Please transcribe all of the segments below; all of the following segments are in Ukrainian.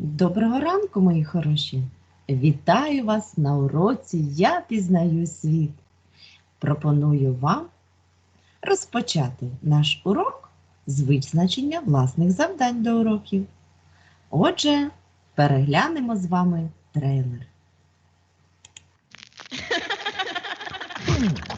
Доброго ранку, мої хороші! Вітаю вас на уроці Я пізнаю світ. Пропоную вам розпочати наш урок з визначення власних завдань до уроків. Отже, переглянемо з вами трейлер.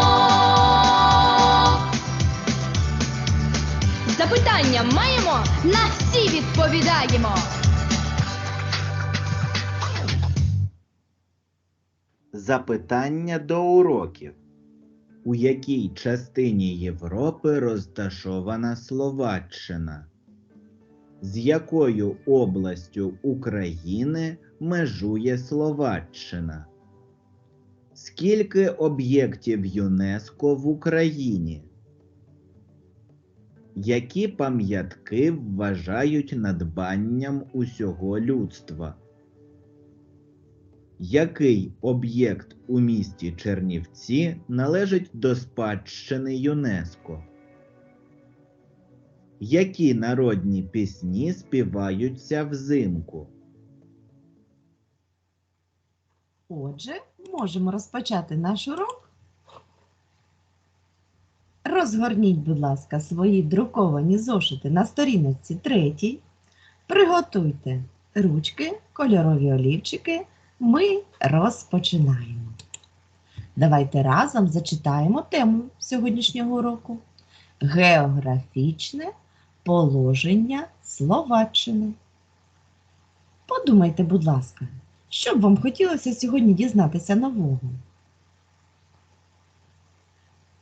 Запитання маємо, на всі відповідаємо. Запитання до уроків. У якій частині Європи розташована Словаччина? З якою областю України межує Словаччина? Скільки об'єктів ЮНЕСКО в Україні? Які пам'ятки вважають надбанням усього людства? Який об'єкт у місті Чернівці належить до спадщини ЮНЕСКО? Які народні пісні співаються взимку? Отже, можемо розпочати наш урок. Розгорніть, будь ласка, свої друковані зошити на сторіночці третій. Приготуйте ручки, кольорові олівчики. Ми розпочинаємо. Давайте разом зачитаємо тему сьогоднішнього уроку. Географічне положення Словаччини. Подумайте, будь ласка, що б вам хотілося сьогодні дізнатися нового?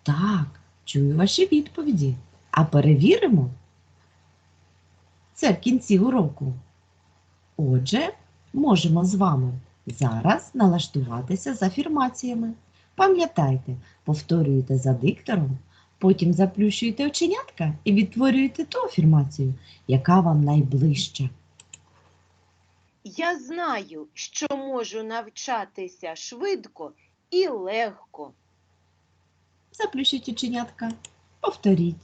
Так, чую ваші відповіді. А перевіримо це в кінці уроку. Отже, можемо з вами зараз налаштуватися з афірмаціями. Пам'ятайте, повторюєте за диктором, потім заплющуєте оченятка і відтворюєте ту афірмацію, яка вам найближча. Я знаю, що можу навчатися швидко і легко. Заплющіть оченятка, повторіть.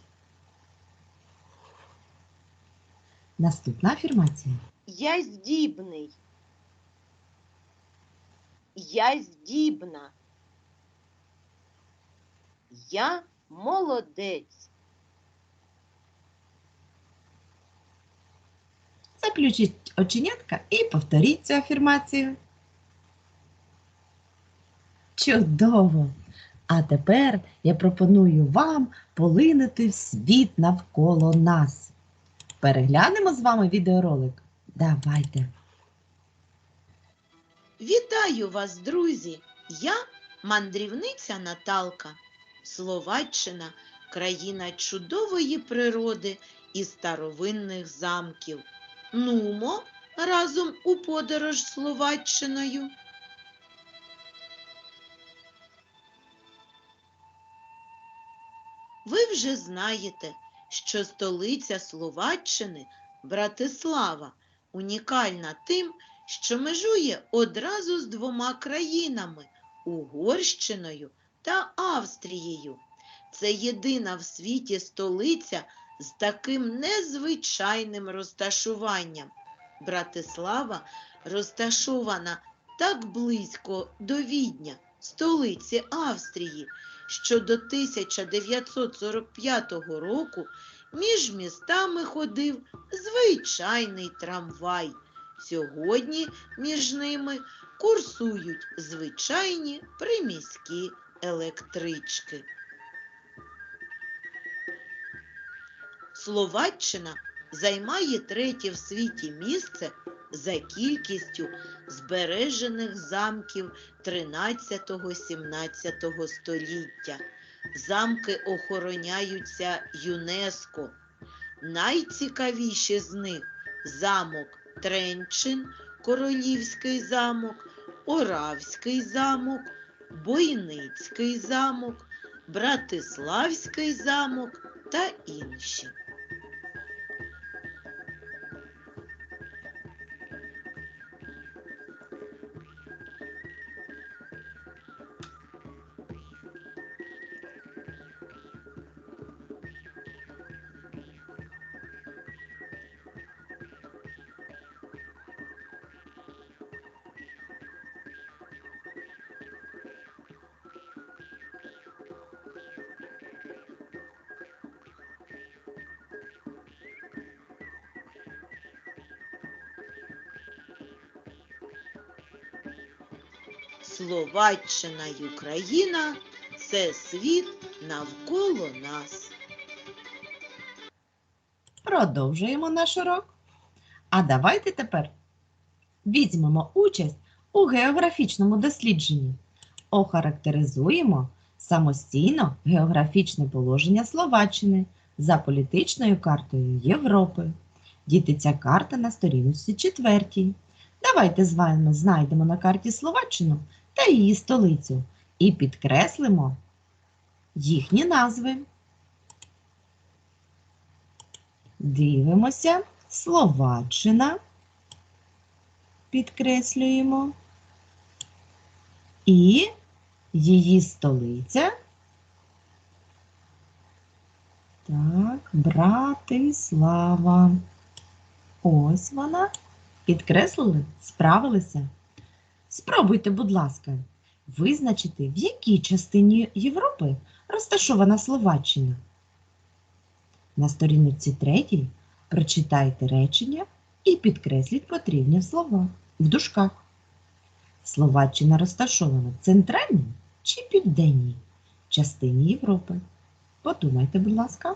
Наступна афірмація. Я здібний. Я здібна. Я молодець. Заключіть оченятка і повторіть цю афірмацію. Чудово! А тепер я пропоную вам полинути в світ навколо нас. Переглянемо з вами відеоролик. Давайте. Вітаю вас, друзі! Я мандрівниця Наталка. Словаччина країна чудової природи і старовинних замків. Нумо разом у подорож Словаччиною. Ви вже знаєте, що столиця Словаччини Братислава унікальна тим, що межує одразу з двома країнами Угорщиною та Австрією. Це єдина в світі столиця з таким незвичайним розташуванням. Братислава розташована так близько до Відня, столиці Австрії, що до 1945 року між містами ходив звичайний трамвай. Сьогодні між ними курсують звичайні приміські електрички. Словаччина займає третє в світі місце за кількістю збережених замків 13-17 століття. Замки охороняються ЮНЕСКО. Найцікавіші з них замок Тренчин, Королівський замок, Оравський замок, Бойницький замок, Братиславський замок та інші. Словаччина й Україна це світ навколо нас. Продовжуємо наш урок. А давайте тепер візьмемо участь у географічному дослідженні. Охарактеризуємо самостійно географічне положення Словаччини за політичною картою Європи. Діти, ця карта на сторінці четвертій. Давайте з вами знайдемо на карті Словаччину та її столицю і підкреслимо їхні назви. Дивимося. Словаччина. Підкреслюємо. І її столиця. Так, Братислава. Ось вона. Підкреслили? Справилися? Спробуйте, будь ласка, визначити, в якій частині Європи розташована Словаччина. На сторінці третій прочитайте речення і підкресліть потрібні слова в дужках. Словаччина розташована в центральній чи південній частині Європи. Подумайте, будь ласка.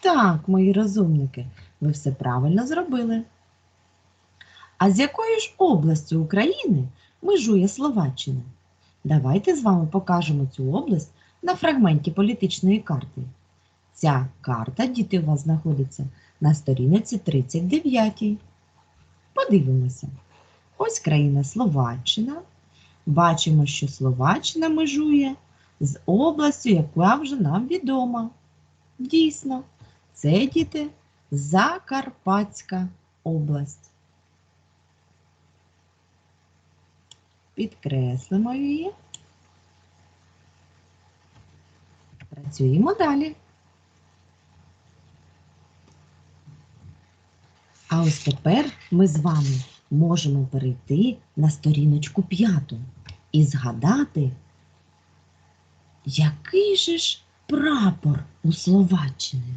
Так, мої розумники, ви все правильно зробили. А з якою ж областю України межує Словаччина? Давайте з вами покажемо цю область на фрагменті політичної карти. Ця карта, діти, у вас знаходиться на сторінці 39. Подивимося. Ось країна Словаччина. Бачимо, що Словаччина межує з областю, яка вже нам відома. Дійсно, це діти Закарпатська область. Підкреслимо її. Працюємо далі. А ось тепер ми з вами можемо перейти на сторіночку п'яту і згадати, який же ж прапор у Словаччини.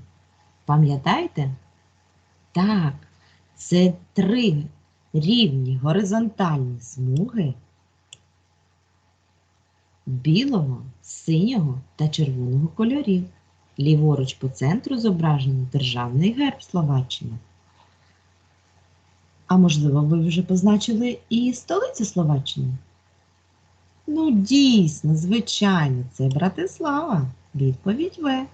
Пам'ятаєте? Так, це три рівні горизонтальні смуги білого, синього та червоного кольорів. Ліворуч по центру зображений державний герб Словаччини. А можливо, ви вже позначили і столицю Словаччини? Ну, дійсно, звичайно, це Братислава. Відповідь В.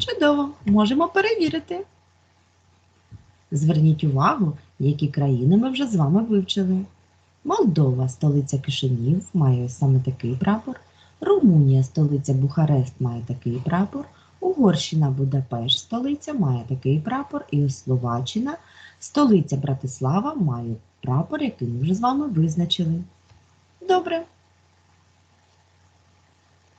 Чудово, можемо перевірити. Зверніть увагу, які країни ми вже з вами вивчили. Молдова, столиця Кишинів, має саме такий прапор. Румунія, столиця Бухарест, має такий прапор. Угорщина, Будапешт, столиця, має такий прапор. І Словаччина, столиця Братислава, має прапор, який ми вже з вами визначили. Добре.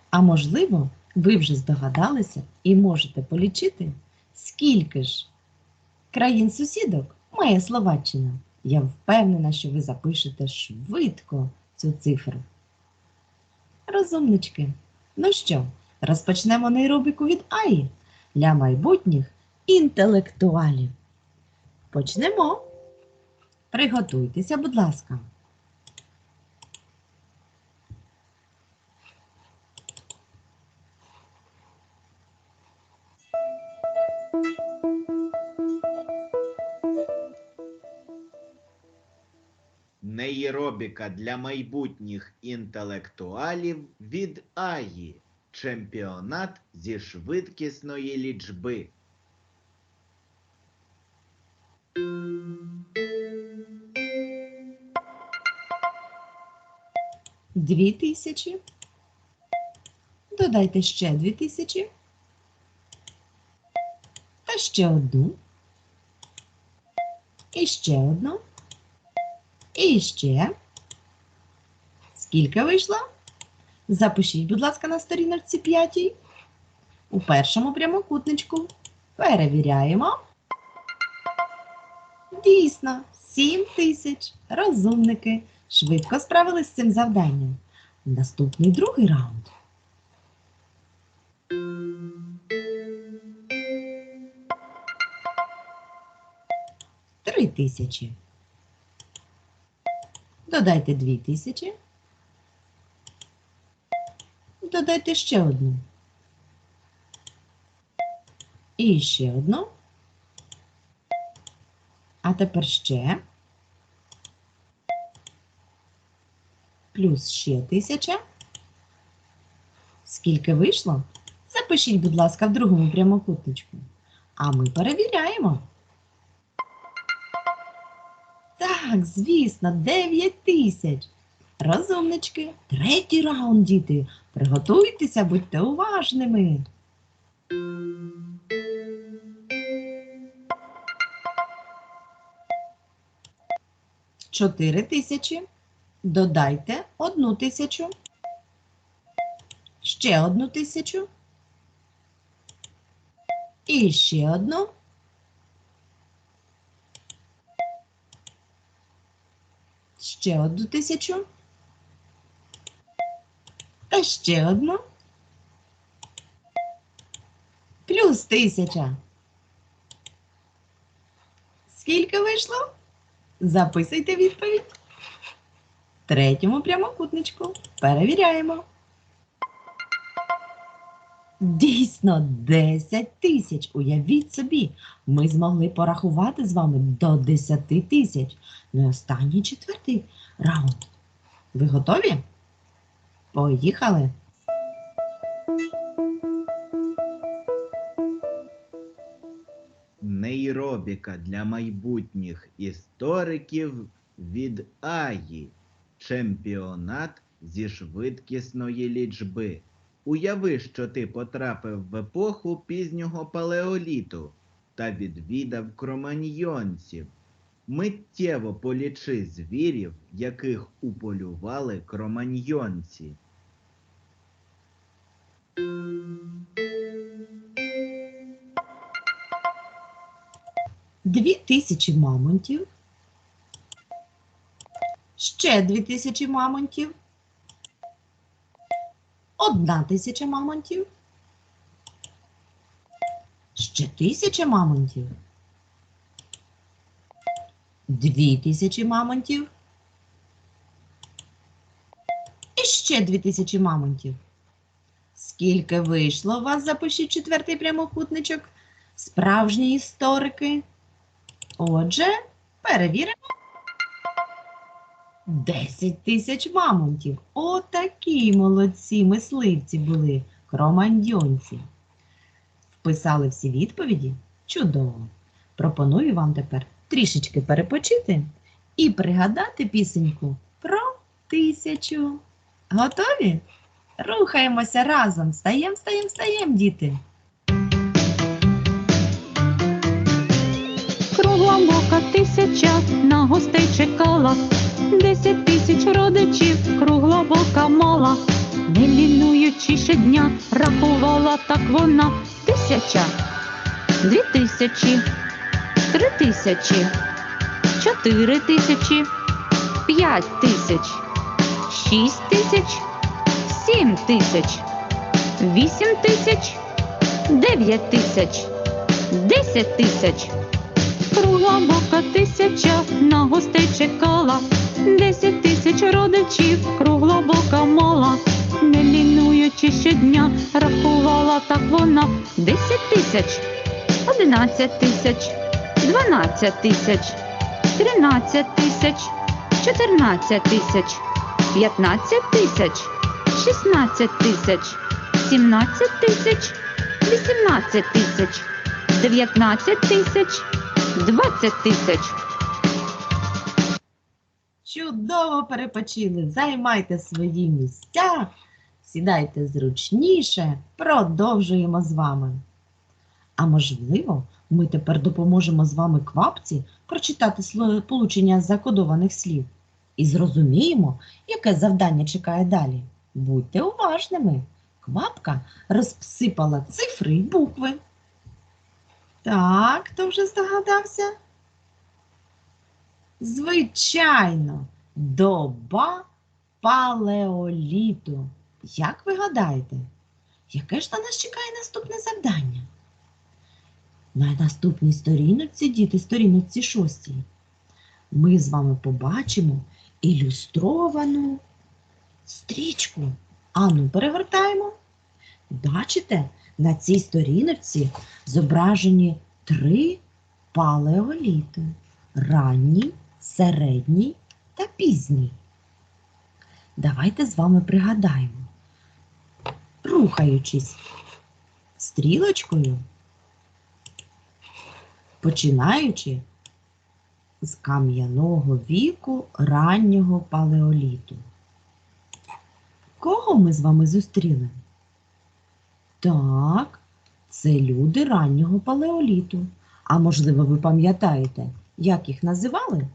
А можливо, ви вже здогадалися і можете полічити, скільки ж країн-сусідок має Словаччина. Я впевнена, що ви запишете швидко цю цифру. Розумнички. Ну що, розпочнемо нейробіку від Аї для майбутніх інтелектуалів. Почнемо. Приготуйтеся, будь ласка. Нейробіка для майбутніх інтелектуалів від Аї. Чемпіонат зі швидкісної лічби. Дві тисячі. Додайте ще дві тисячі. Та ще одну. І ще одну. І ще. Скільки вийшло? Запишіть, будь ласка, на сторіночці п'ятій. У першому прямокутничку. Перевіряємо. Дійсно, 7 тисяч. Розумники швидко справились з цим завданням. Наступний другий раунд. Три тисячі. Додайте дві тисячі. Додайте ще одну. І ще одну. А тепер ще. Плюс ще тисяча. Скільки вийшло? Запишіть, будь ласка, в другому прямокутничку. А ми перевіряємо. Так, звісно, 9 тисяч. Розумнички, третій раунд, діти. Приготуйтеся, будьте уважними. Чотири тисячі. Додайте одну тисячу. Ще одну тисячу. І ще одну. Ще одну тисячу. Та ще одну. Плюс тисяча. Скільки вийшло? Записуйте відповідь. Третьому прямокутничку. Перевіряємо. Дійсно, 10 тисяч. Уявіть собі, ми змогли порахувати з вами до 10 тисяч. Ну і останній четвертий раунд. Ви готові? Поїхали. Нейробіка для майбутніх істориків від Аї. Чемпіонат зі швидкісної лічби. Уяви, що ти потрапив в епоху пізнього палеоліту та відвідав кроманьйонців. Миттєво полічи звірів, яких уполювали кроманьйонці. Дві тисячі мамонтів. Ще дві тисячі мамонтів. Одна тисяча мамонтів. Ще тисяча мамонтів. Дві тисячі мамонтів. І ще дві тисячі мамонтів. Скільки вийшло у вас? Запишіть четвертий прямокутничок. Справжні історики. Отже, перевіримо. 10 тисяч мамонтів. Отакі молодці мисливці були, кромандьонці. Вписали всі відповіді? Чудово. Пропоную вам тепер трішечки перепочити і пригадати пісеньку про тисячу. Готові? Рухаємося разом. Встаєм, встаєм, встаєм, діти. Кругла бока тисяча на гостей чекала, десять тисяч родичів кругла бока мала, не лінуючи щодня, рахувала так вона. Тисяча, дві тисячі, три тисячі, чотири тисячі, п'ять тисяч, шість тисяч, сім тисяч, вісім тисяч, дев'ять тисяч, десять тисяч. Кругла бока тисяча на гостей чекала, десять тисяч родичів кругла бока мала, не лінуючи щодня, рахувала так вона. Десять тисяч, одинадцять тисяч, дванадцять тисяч, тринадцять тисяч, 14 тисяч, 15 тисяч, 16 тисяч, 17 тисяч, 18 тисяч, 19 тисяч, 20 тисяч. Чудово перепочили. Займайте свої місця, сідайте зручніше, продовжуємо з вами. А можливо, ми тепер допоможемо з вами квапці прочитати сполучення закодованих слів і зрозуміємо, яке завдання чекає далі. Будьте уважними. Квапка розсипала цифри й букви. Так, хто вже здогадався? Звичайно, доба палеоліту. Як ви гадаєте, яке ж на нас чекає наступне завдання? На наступній сторіночці, діти, сторіночці шостій, ми з вами побачимо ілюстровану стрічку. Ану, перегортаємо. Бачите, на цій сторіночці зображені три палеоліти ранній, середній та пізній. Давайте з вами пригадаємо, рухаючись стрілочкою, починаючи з кам'яного віку раннього палеоліту. Кого ми з вами зустріли? Так, це люди раннього палеоліту. А можливо, ви пам'ятаєте, як їх називали?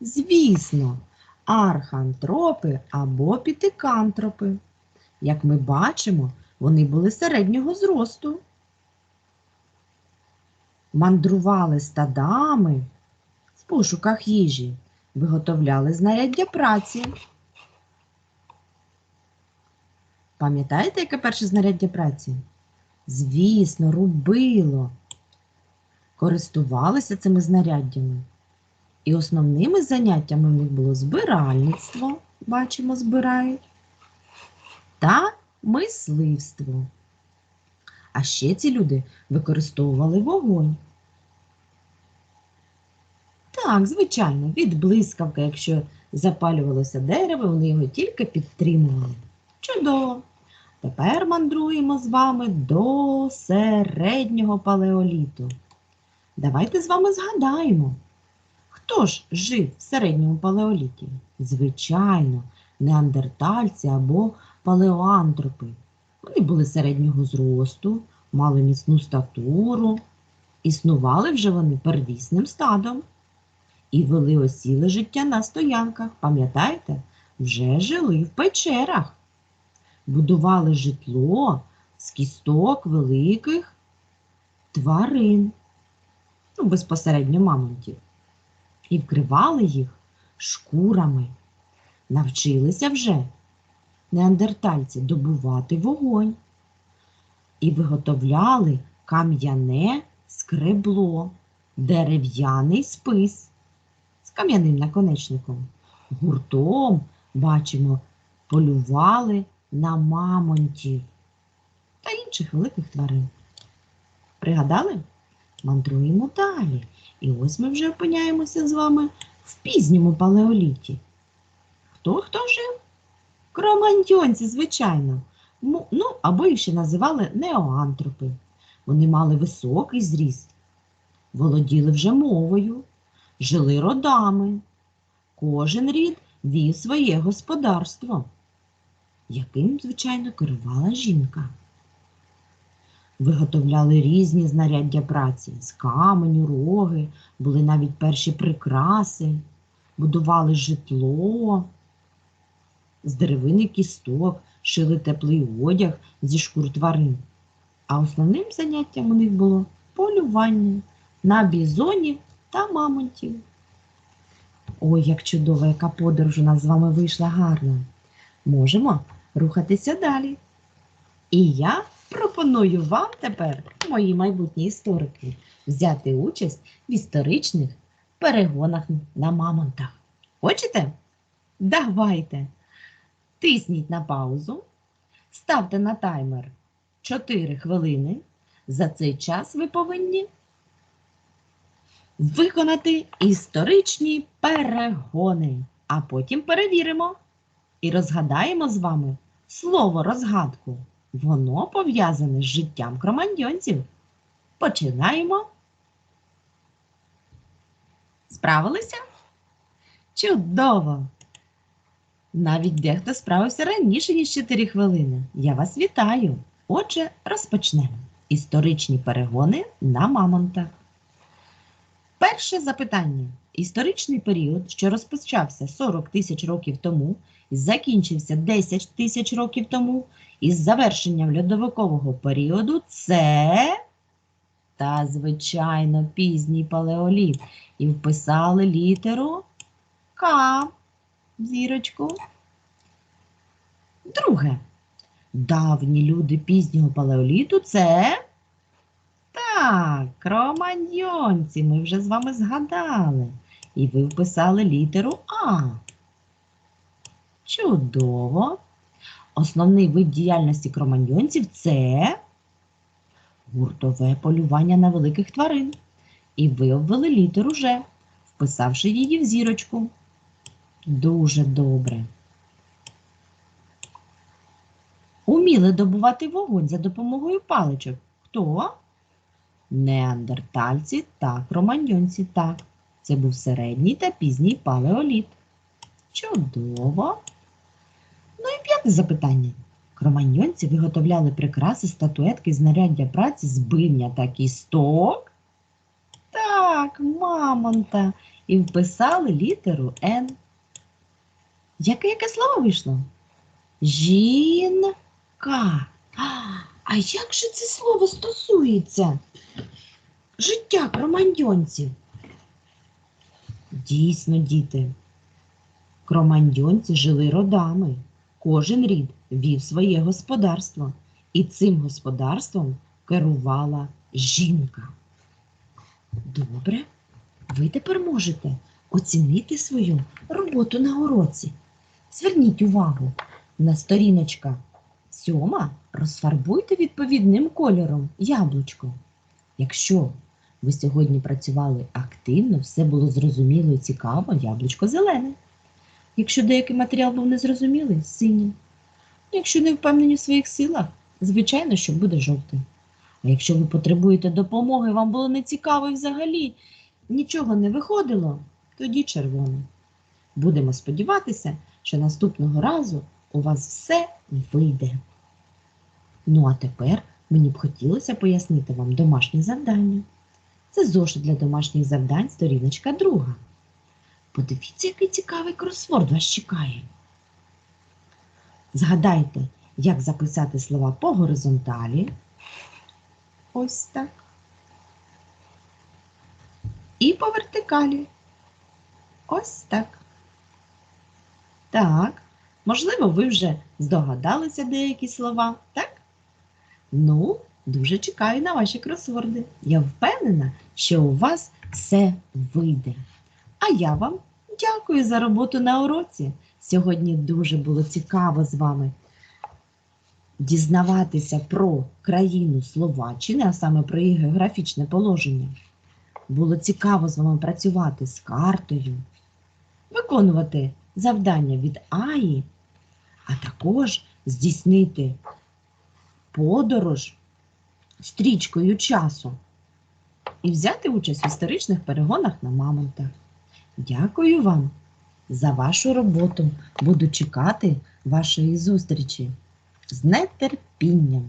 Звісно, архантропи або пітикантропи. Як ми бачимо, вони були середнього зросту. Мандрували стадами в пошуках їжі, виготовляли знаряддя праці. Пам'ятаєте, яке перше знаряддя праці? Звісно, рубило. Користувалися цими знаряддями. І основними заняттями в них було збиральництво, бачимо, збирають, та мисливство. А ще ці люди використовували вогонь. Так, звичайно, від блискавки, якщо запалювалося дерево, вони його тільки підтримували. Чудово! Тепер мандруємо з вами до середнього палеоліту. Давайте з вами згадаємо, хто ж жив в середньому палеоліті? Звичайно, неандертальці або палеоантропи. Вони були середнього зросту, мали міцну статуру, існували вже вони первісним стадом і вели осіле життя на стоянках. Пам'ятаєте, вже жили в печерах, будували житло з кісток великих тварин, ну, безпосередньо мамонтів, і вкривали їх шкурами. Навчилися вже неандертальці добувати вогонь і виготовляли кам'яне скребло, дерев'яний спис з кам'яним наконечником. Гуртом, бачимо, полювали на мамонтів та інших великих тварин. Пригадали? Мандруємо далі. І ось ми вже опиняємося з вами в пізньому палеоліті. Хто хто жив? Кроманьйонці, звичайно. Ну, або їх ще називали неоантропи. Вони мали високий зріст, володіли вже мовою, жили родами. Кожен рід вів своє господарство, яким, звичайно, керувала жінка. Виготовляли різні знаряддя праці з каменю, роги, були навіть перші прикраси, будували житло, з деревини кісток, шили теплий одяг зі шкур тварин. А основним заняттям у них було полювання на бізонів та мамонтів. Ой, як чудово, яка подорож у нас з вами вийшла гарна. Можемо рухатися далі. І я пропоную вам тепер, мої майбутні історики, взяти участь в історичних перегонах на мамонтах. Хочете? Давайте. Тисніть на паузу, ставте на таймер 4 хвилини. За цей час ви повинні виконати історичні перегони, а потім перевіримо і розгадаємо з вами слово розгадку. Воно пов'язане з життям кроманьйонців. Починаємо. Справилися? Чудово! Навіть дехто справився раніше, ніж 4 хвилини. Я вас вітаю! Отже, розпочнемо. Історичні перегони на мамонтах. Перше запитання. Історичний період, що розпочався 40 тисяч років тому і закінчився 10 тисяч років тому, із завершенням льодовикового періоду, це та, звичайно, пізній палеоліт. І вписали літеру К. Зірочку. Друге. Давні люди пізнього палеоліту це. Так, кроманьйонці, ми вже з вами згадали. І ви вписали літеру А. Чудово. Основний вид діяльності кроманьйонців це гуртове полювання на великих тварин. І ви обвели літеру Ж, вписавши її в зірочку. Дуже добре. Уміли добувати вогонь за допомогою паличок. Хто? Неандертальці та кроманьйонці. Так, це був середній та пізній палеоліт. Чудово. Ну і п'яте запитання. Кроманьйонці виготовляли прикраси, статуетки, знаряддя праці з бивня та кісток. Так, мамонта. І вписали літеру Н. Яке яке слово вийшло? Жінка. А, як же це слово стосується життя кроманьйонців? Дійсно, діти. Кроманьйонці жили родами. Кожен рід вів своє господарство, і цим господарством керувала жінка. Добре, ви тепер можете оцінити свою роботу на уроці. Зверніть увагу на сторіночка сьома розфарбуйте відповідним кольором яблучко. Якщо ви сьогодні працювали активно, все було зрозуміло і цікаво, яблучко зелене. Якщо деякий матеріал був незрозумілий, синім. Якщо не впевнені в своїх силах, звичайно, що буде жовтим. А якщо ви потребуєте допомоги, вам було нецікаво і взагалі нічого не виходило, тоді червоне. Будемо сподіватися, що наступного разу у вас все вийде. Ну а тепер мені б хотілося пояснити вам домашнє завдання. Це зошит для домашніх завдань, сторіночка друга. Подивіться, який цікавий кросворд вас чекає. Згадайте, як записати слова по горизонталі. Ось так. І по вертикалі. Ось так. Так, можливо, ви вже здогадалися деякі слова, так? Ну, дуже чекаю на ваші кросворди. Я впевнена, що у вас все вийде. А я вам дякую за роботу на уроці. Сьогодні дуже було цікаво з вами дізнаватися про країну Словаччини, а саме про її географічне положення. Було цікаво з вами працювати з картою, виконувати завдання від АІ, а також здійснити подорож стрічкою часу і взяти участь в історичних перегонах на мамонтах. Дякую вам за вашу роботу. Буду чекати вашої зустрічі з нетерпінням.